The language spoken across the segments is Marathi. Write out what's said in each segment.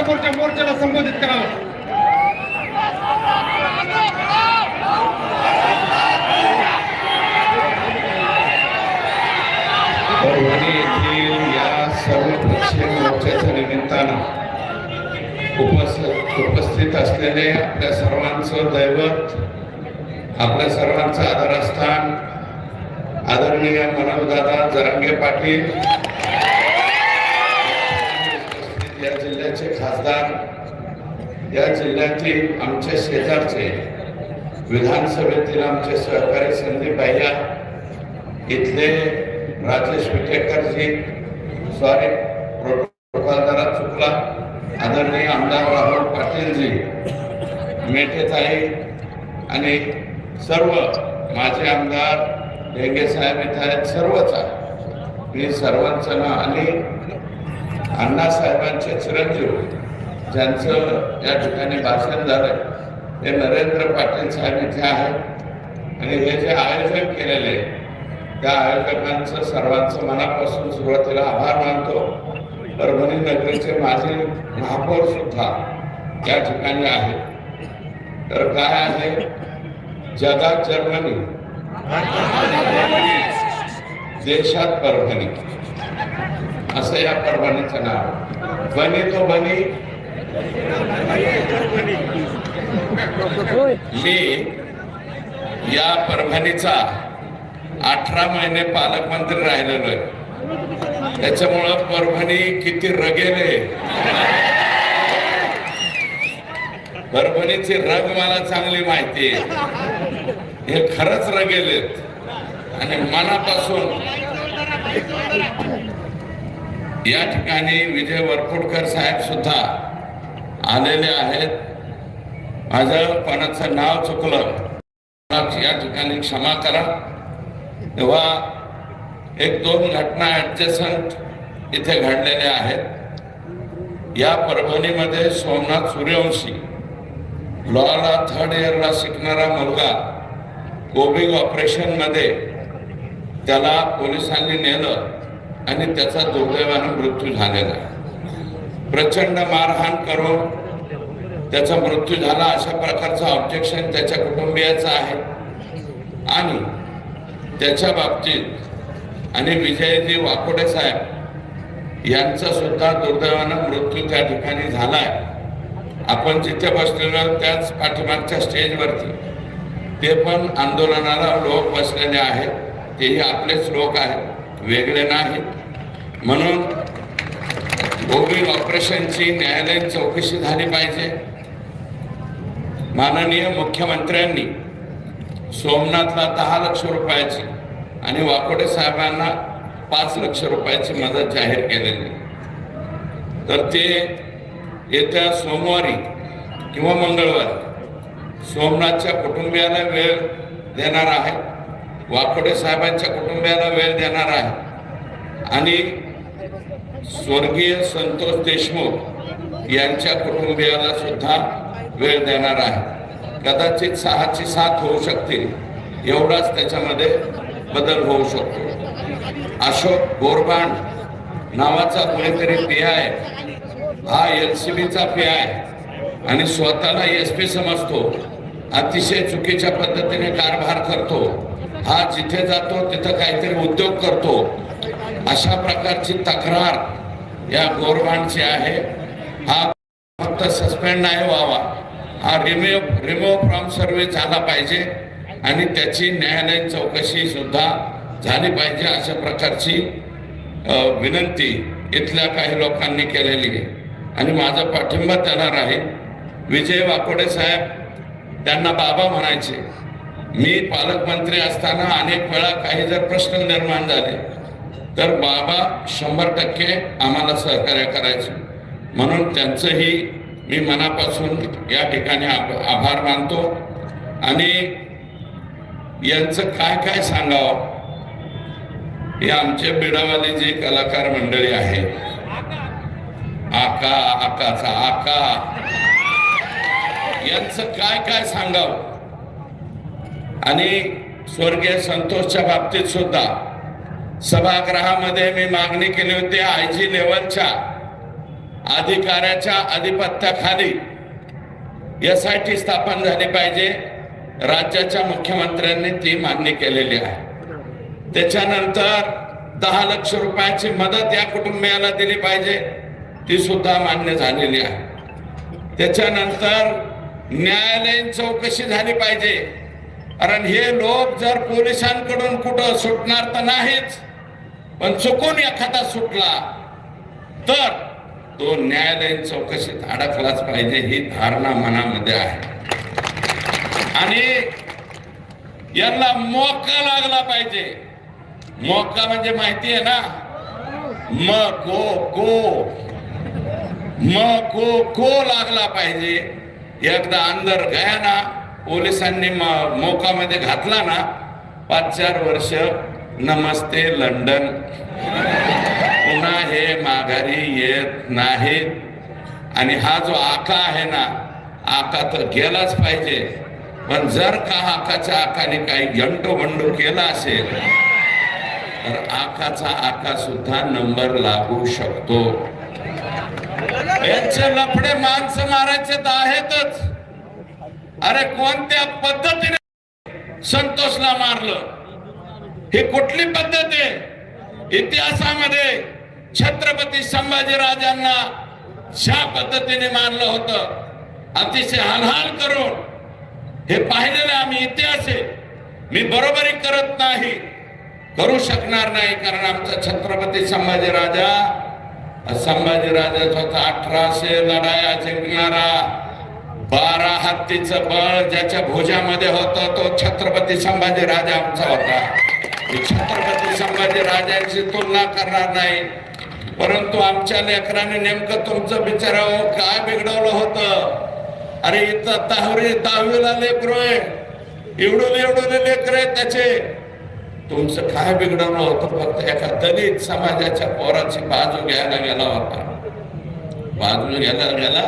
सोलापूरच्या मोर्चाला संबोधित करावं. परभणी येथील या सर्व मोर्चाच्या निमित्तानं उपस्थित उपस्थित असलेले आपल्या सर्वांचं दैवत आपल्या सर्वांचं आदरस्थान आदरणीय मनोजदादा जरांगे पाटील या जिल्ह्यातील आमचे शेजारचे विधानसभेतील आमचे सहकारी संदीप भैया इथले राजेश विटेकरजी सॉरी प्रोटोकॉल जरा चुकला. आदरणीय आमदार राहुल पाटीलजी मेठेताई आणि सर्व माझे आमदार डेंगे साहेब इथं आहेत सर्वच आहे मी सर्वांचं नाव आणि अण्णासाहेबांचे चिरंजीव ज्यांचं या ठिकाणी भाषण झालंय ते नरेंद्र पाटील साहेब इथे आहेत. आणि हे जे आयोजन केलेले आहे, त्या आयोजकांचं सर्वांचं मनापासून सुरुवातीला आभार मानतो. परभणी नगरीचे माझे महापौर सुद्धा या ठिकाणी आहेत. तर काय आहे? जगात जर्मनी. देशात परभणी. असं या परभणीचं नाव. बनी तो बनी. मी या परभणीचा अठरा महिने पालकमंत्री राहिलेलो आहे. त्याच्यामुळं परभणी किती रगेले परभणीचे रग मला चांगली माहिती आहे. हे खरंच रगेलेत आणि मनापासून या ठिकाणी विजय वरपुडकर साहेब सुद्धा आलेले आहेत. माझं कोणाचं नाव चुकलं. या ठिकाणी क्षमा करा. तेव्हा एक दोन घटना ऍडजस्टंट इथे घडलेल्या आहेत. या परभणीमध्ये सोमनाथ सूर्यवंशी लॉला थर्ड इयरला शिकणारा मुलगा कोविड ऑपरेशनमध्ये त्याला पोलिसांनी नेलं आणि त्याचा दुर्दैवानं मृत्यू झालेला प्रचंड मारहाण करून त्याचा मृत्यू झाला अशा प्रकारचं ऑब्जेक्शन त्याच्या कुटुंबियाचं आहे. आणि त्याच्या बाबतीत आणि विजयजी वाकोडे साहेब यांचा सुद्धा दुर्दैवानं मृत्यू त्या ठिकाणी झालाय. आपण जिथे बसलेलो त्याच पाठीमागच्या स्टेजवरती ते पण आंदोलनाला लोक बसलेले आहेत. तेही आपलेच लोक आहेत. वेगळे नाहीत. म्हणून कोविड ऑपरेशनची न्यायालयीन चौकशी झाली पाहिजे. माननीय मुख्यमंत्र्यांनी सोमनाथला दहा लक्ष रुपयाची आणि वाकोडे साहेबांना पाच लक्ष रुपयाची मदत जाहीर केलेली तर ते येत्या सोमवारी किंवा मंगळवारी सोमनाथच्या कुटुंबियाला वेळ देणार आहे वाकोडे साहेबांच्या कुटुंबियाला वेळ देणार आहे आणि स्वर्गीय संतोष देशमुख यांच्या कुटुंबियाला सुद्धा वेळ देणार आहे. कदाचित सहाची साथ होऊ शकते. एवढाच त्याच्यामध्ये बदल होऊ शकतो. अशोक गोरबाण नावाचा कोणीतरी पी आय हा एल सी बीचा पी आय आणि स्वतःला एस पी समजतो. अतिशय चुकीच्या पद्धतीने कारभार करतो. हा जिथे जातो तिथं काहीतरी उद्योग करतो. अशा प्रकारची तक्रार या गोरबाणची आहे. हा फक्त सस्पेंड नाही व्हावा. हा रिमूव्ह रिमूव्ह फ्रॉम सर्व्हिस झाला पाहिजे. आणि त्याची न्यायालयीन चौकशी सुद्धा झाली पाहिजे अशा प्रकारची विनंती इथल्या काही लोकांनी केलेली आहे. आणि माझा पाठिंबा त्यांना राहील विजय वाकोडे साहेब त्यांना बाबा म्हणायचे मी पालकमंत्री असताना अनेक वेळा काही जर प्रश्न निर्माण झाले तर बाबा शंभर टक्के आम्हाला सहकार्य करायचे. म्हणून त्यांचंही मी मनापासून या ठिकाणी आभार मानतो. आणि यांचं काय काय सांगावं? हे आमचे बिडावाले जी कलाकार मंडळी आहे आका आकाचा आका. यांचं काय काय सांगावं? आणि स्वर्गीय संतोषच्या बाबतीत सुद्धा सभागृहामध्ये मी मागणी केली होती आय जी लेवलच्या अधिकाऱ्याच्या अधिपत्याखाली एस आय टी स्थापन झाली पाहिजे. राज्याच्या मुख्यमंत्र्यांनी ती मागणी केलेली आहे. त्याच्यानंतर दहा लक्ष रुपयाची मदत या कुटुंबियाला दिली पाहिजे. ती सुद्धा मान्य झालेली आहे. त्याच्यानंतर न्यायालयीन चौकशी झाली पाहिजे. कारण हे लोक जर पोलिसांकडून कुठं सुटणार तर नाहीच. पण चुकून एखादा सुटला तर तो न्यायालयीन चौकशीत अडकलाच पाहिजे ही धारणा मनामध्ये आहे. आणि यांना मोका लागला पाहिजे. मोका म्हणजे माहिती आहे ना? म को को. म को को लागला पाहिजे. एकदा अंदर गया ना पोलिसांनी म- मोकामध्ये घातला ना पाच चार वर्ष नमस्ते लंडन. पुन्हा हे माघारी येत नाहीत. आणि हा जो आका आहे ना आका तर गेलाच पाहिजे. पण जर का आकाच्या आकाने काही घंटो बंडो केला असेल तर आकाचा आका सुद्धा नंबर लागू शकतो. यांचे लफडे माणसं मारायचे तर आहेतच अरे कोणत्या पद्धतीने संतोषला मारलं? ही कुठली पद्धत आहे? इतिहासामध्ये छत्रपती संभाजीराजांना ज्या पद्धतीने मानलं होतं अतिशय हलहाल करून हे पाहिलेलं आम्ही इतिहास आहे मी बरोबरी करत नाही करू शकणार नाही कारण आमचा छत्रपती संभाजीराजा संभाजीराजा होता अठराशे लढाया जिंकणारा बारा हत्तीचं बळ ज्याच्या भुजामध्ये होतं तो छत्रपती संभाजी राजा आमचा होता. छत्रपती संभाजी राजांची तुलना करणार नाही परंतु आमच्या लेकराने नेमकं तुमचं बिचारावं काय बिघडवलं होतं? अरे इथं दहावी दहावीला लेकर आहे. एवढं एवढून लेकर आहे त्याचे. तुमचं काय बिघडवलं होतं? फक्त एका दलित समाजाच्या पोराची बाजू घ्यायला गेला होता. बाजू घ्यायला गेला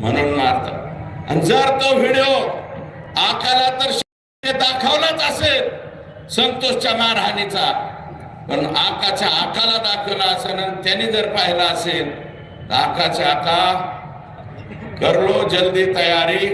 म्हणून मारत आणि जर तो व्हिडिओ आकाला तर दाखवलाच असेल संतोषच्या मारहाणीचा पण आकाच्या आकाला दाखवला असं त्यांनी जर पाहिला असेल तर आकाच्या आका करलो जल्दी तयारी.